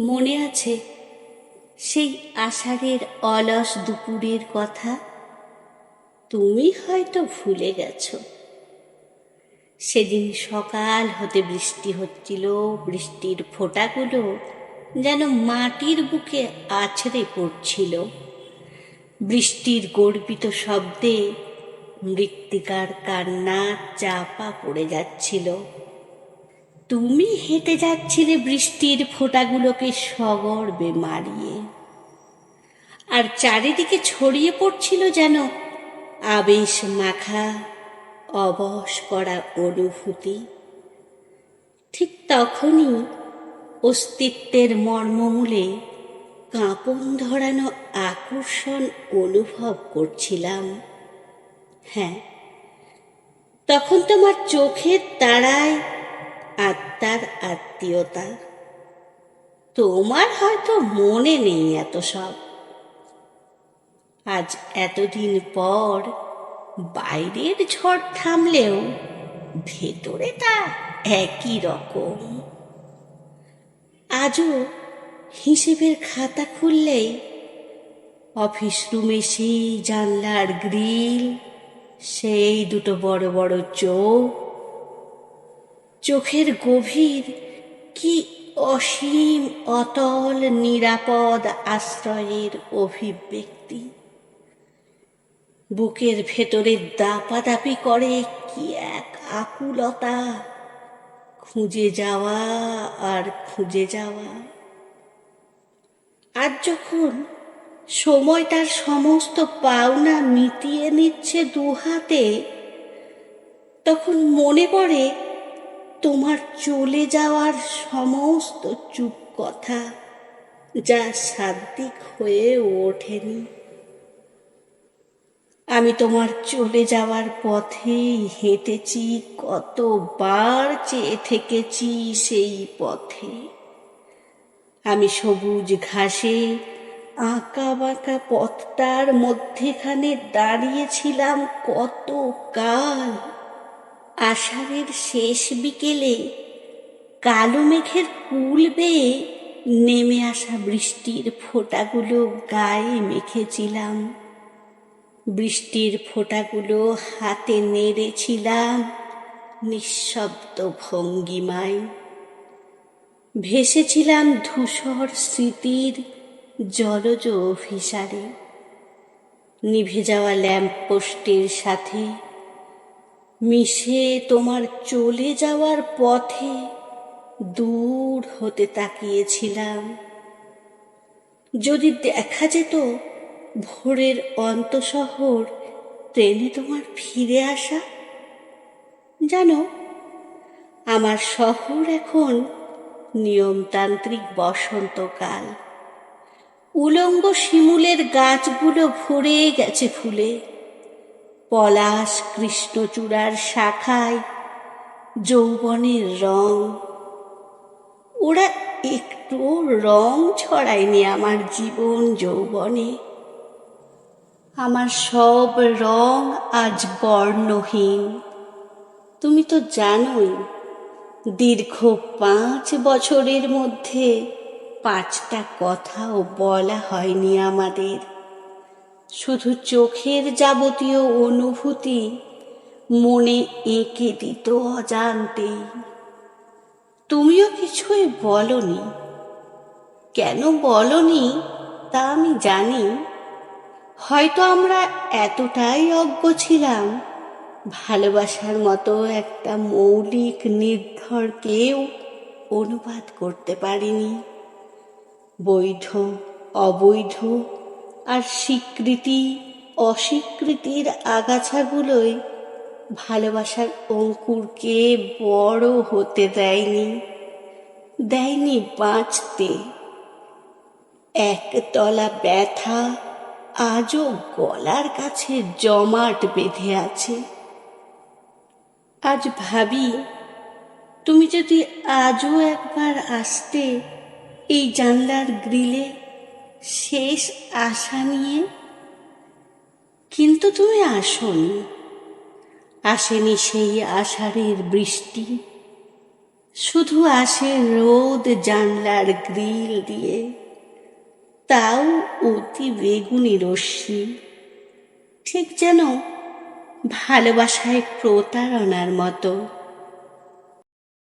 মনে আছে সেই আষাঢ়ের অলস দুপুরের কথা? তুমি হয়তো ভুলে গেছো। সেদিন সকাল হতে বৃষ্টি হচ্ছিল, বৃষ্টির ফোঁটাগুলো যেন মাটির বুকে আছড়ে পড়ছিল। বৃষ্টির গর্বিত শব্দে মৃত্তিকার কান্না চাপা পড়ে যাচ্ছিল। তুমি হেঁটে যাচ্ছিলে বৃষ্টির ফোঁটাগুলোকে সগর্বে মারিয়ে। আর চারিদিকে ছড়িয়ে পড়ছিল যেন আবেশ মাখা, অবশ করা অনুভূতি। ঠিক তখনই অস্তিত্বের মর্মমূলে কাঁপন ধরানো আকর্ষণ অনুভব করছিলাম। হ্যাঁ তখন তোমার চোখের তারায় আত্মার আত্মীয়তা। তোমার হয়তো মনে নেই এত সব। আজ এতদিন পর বাইরের ঝড় থামলেও ভেতরে তা একই রকম। আজও হিসেবের খাতা খুললেই অফিস রুমে সেই জানলার গ্রিল, সেই দুটো বড় বড় চোখ চোখের গভীর কি অসীম অতল নিরাপদ আশ্রয়ের অভিব্যক্তি? বুকের ভেতরে দাপাদাপি করে কি এক আকুলতা? খুঁজে যাওয়া আর খুঁজে যাওয়া। আর যখন সময় তার সমস্ত পাওনা মিটিয়ে নিচ্ছে দুহাতে, তখন মনে পড়ে তোমার চলে যাওয়ার সমস্ত চুপ কথা যা সাদ্দিক হয়ে ওঠেনি। আমি তোমার চলে যাওয়ার পথে হেঁটেছি, কতবার চেয়ে থেকেছি সেই পথে। আমি সবুজ ঘাসে আঁকা বাঁকা পথটার মধ্যেখানে দাঁড়িয়েছিলাম কত কাল আষাঢ়ের শেষ বিকেলে কালো মেঘের কুল বেয়ে নেমে আসা বৃষ্টির ফোঁটাগুলো গায়ে মেখেছিলাম। বৃষ্টির ফোঁটাগুলো হাতে নেড়েছিলাম নিঃশব্দ ভঙ্গিমায়। ভেসেছিলাম ধূসর স্মৃতির জলজ অভিসারে। নিভে যাওয়া ল্যাম্পপোস্টের সাথে মিশে তোমার চলে যাওয়ার পথে দূর হতে তাকিয়েছিলাম। যদি দেখা যেত ভোরের অন্তশহর ট্রেনে তোমার ফিরে আসা। জানো, আমার শহর এখন নিয়মতান্ত্রিক বসন্তকাল। উলঙ্গ শিমুলের গাছগুলো ভরে গেছে ফুলে। পলাশ কৃষ্ণচূড়ার শাখায় যৌবনের রং। ওরা একটু রং ছড়ায়নি আমার জীবন যৌবনে। আমার সব রং আজ বর্ণহীন। তুমি তো জানোই, দীর্ঘ পাঁচ বছরের মধ্যে পাঁচটা কথাও বলা হয়নি আমাদের। শুধু চোখের যাবতীয় অনুভূতি মনে এঁকে দিত অজান্তেই তুমিও কিছুই বলনি। কেন বলনি তা আমি জানি। হয়তো আমরা এতটাই অজ্ঞ ছিলাম, ভালোবাসার মতো একটা মৌলিক নির্ভরকেও অনুবাদ করতে পারিনি। বৈধ, অবৈধ আর স্বীকৃতি, অস্বীকৃতির আগাছাগুলোই ভালোবাসার অঙ্কুরকে বড় হতে দেয়নি দেয়নি বাঁচতে। একতলা ব্যথা আজও গলার কাছে জমাট বেঁধে আছে। আজ ভাবি, তুমি যদি আজও একবার আসতে এই জানলার গ্রিলে শেষ আশা নিয়ে? কিন্তু তুমি আসনি। আসেনি সেই আষাঢ়ের বৃষ্টি। শুধু আসে রোদ জানলার গ্রিল দিয়ে। তাও অতি বেগুনি রশ্মি। ঠিক যেন ভালোবাসায় প্রতারণার মতো।